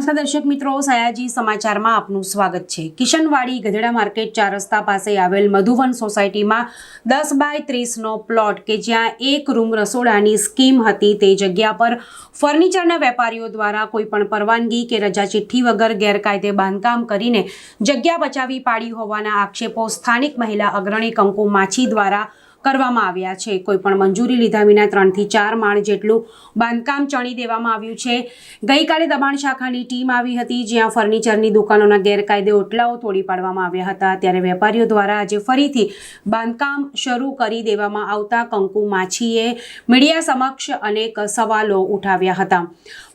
નમસ્કાર દર્શક મિત્રો, સયાજી સમાચારમાં આપનું સ્વાગત છે. કિશનવાડી ગધેડા માર્કેટ ચાર રસ્તા પાસે આવેલ મધુવન સોસાયટીમાં દસ બાય ત્રીસનો પ્લોટ કે જ્યાં એક રૂમ રસોડાની સ્કીમ હતી તે જગ્યા પર ફર્નિચરના વેપારીઓ દ્વારા કોઈ પણ પરવાનગી કે રજા ચિઠ્ઠી વગર ગેરકાયદે બાંધકામ કરીને જગ્યા બચાવી પાડી હોવાના આક્ષેપો સ્થાનિક મહિલા અગ્રણી કંકુ માછી દ્વારા કરવામાં આવ્યા છે. કોઈ પણ મંજૂરી લીધા વિના ત્રણથી ચાર માળ જેટલું બાંધકામ ચણી દેવામાં આવ્યું છે. ગઈકાલે દબાણ શાખાની ટીમ આવી હતી, જ્યાં ફર્નિચરની દુકાનોના ગેરકાયદે ઓટલાઓ તોડી પાડવામાં આવ્યા હતા. ત્યારે વેપારીઓ દ્વારા આજે ફરીથી બાંધકામ શરૂ કરી દેવામાં આવતા કંકુ માછીએ મીડિયા સમક્ષ અનેક સવાલો ઉઠાવ્યા હતા.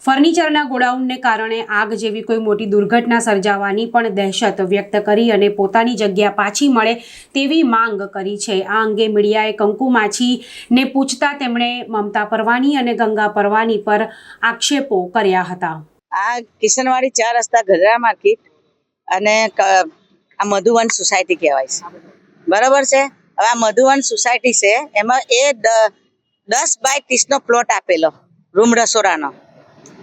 ફર્નિચરના ગોડાઉનને કારણે આગ જેવી કોઈ મોટી દુર્ઘટના સર્જાવાની પણ દહેશત વ્યક્ત કરી અને પોતાની જગ્યા પાછી મળે તેવી માંગ કરી છે. આ અંગે મીડિયાએ કંકુ માછીને પૂછતા તેમણે મમતા પરવાની અને ગંગા પરવાની પર આક્ષેપો કર્યા હતા. આ કિશનવાડી ચાર રસ્તા ગઢડા માર્કેટ અને આ મધુવન સોસાયટી કહેવાય છે. બરાબર છે? હવે આ મધુવન સોસાયટી છે, એમાં એ દસ બાય ત્રીસનો પ્લોટ આપેલો, રૂમ રસોડાનો.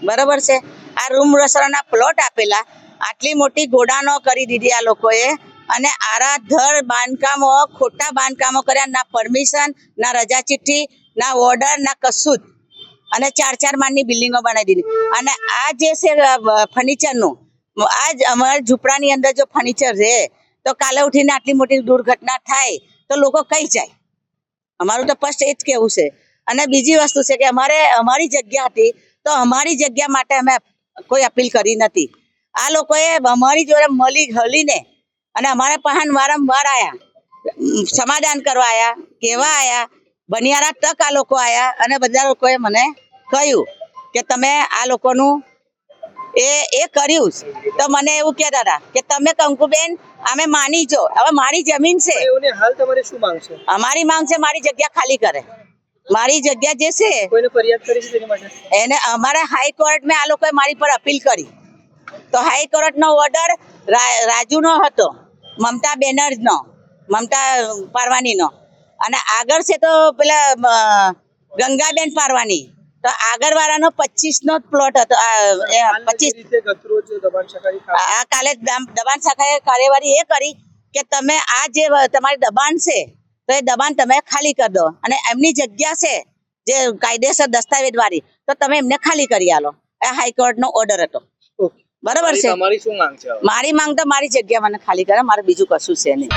બરાબર છે? આ રૂમ રસોડાના પ્લોટ આપેલા, આટલી મોટી ગોડાનો કરી દીધી આ લોકોએ. અને આરાધર બાંધકામો, ખોટા બાંધકામો કર્યા, ના પરમિશન, ના રજા ચિઠ્ઠી ના ઓર્ડર, ના કશું જ અને ચાર ચાર માળની બિલ્ડિંગો બનાવી દીધી. અને આ જે છે ફર્નિચરનું આ જ અમારા ઝૂંપડાની અંદર જો ફર્નિચર રહે, તો કાલે ઉઠીને આટલી મોટી દુર્ઘટના થાય, તો લોકો કઈ જાય? અમારું તો ફર્સ્ટ એ જ કેવું છે. અને બીજી વસ્તુ છે કે અમારે, અમારી જગ્યા હતી, તો અમારી જગ્યા માટે અમે કોઈ અપીલ કરી નથી. આ લોકોએ અમારી જોડે મળી હલીને અને અમારે પહાણ વારંવાર આયા. સમાધાન કરવા આયા કેવા આયા બનિયારા તક આ લોકો આયા અને બધા લોકોએ મને કહ્યું કે તમે આ લોકોનું એ એ કર્યું. તો મને એવું કહેતા હતા કે તમે કંકુબેન અમે માની જો. હવે મારી જમીન છે. હાલ તમારે શું માંગ છે? અમારી માંગ છે મારી જગ્યા ખાલી કરે. મારી જગ્યા જે છે કોઈને ફરિયાદ કરી છે તેની માટે? એને અમારે હાઈકોર્ટમાં આ લોકોએ મારી પર અપીલ કરી. તો હાઈકોર્ટનો ઓર્ડર રાજુનો હતો. મમતા બેનર્જનો મમતા પારવાનીનો. અને આગળ છે તો પેલા ગંગાબેન પારવાની. તો આગળ વાળાનો પચીસ નો પ્લોટ હતો પચીસ આ કાલે દબાણ શાખાએ કાર્યવાહી એ કરી કે તમે આ જે તમારી દબાણ છે તો એ દબાણ તમે ખાલી કરી દો. અને એમની જગ્યા છે જે કાયદેસર દસ્તાવેજ વાળી તો તમે એમને ખાલી કરી આલો. એ હાઈકોર્ટનો ઓર્ડર હતો. બરાબર છે. તમારી શું માંગ છે મારી માંગ તો મારી જગ્યા મને ખાલી કરે મારે બીજું કશું છે નહીં.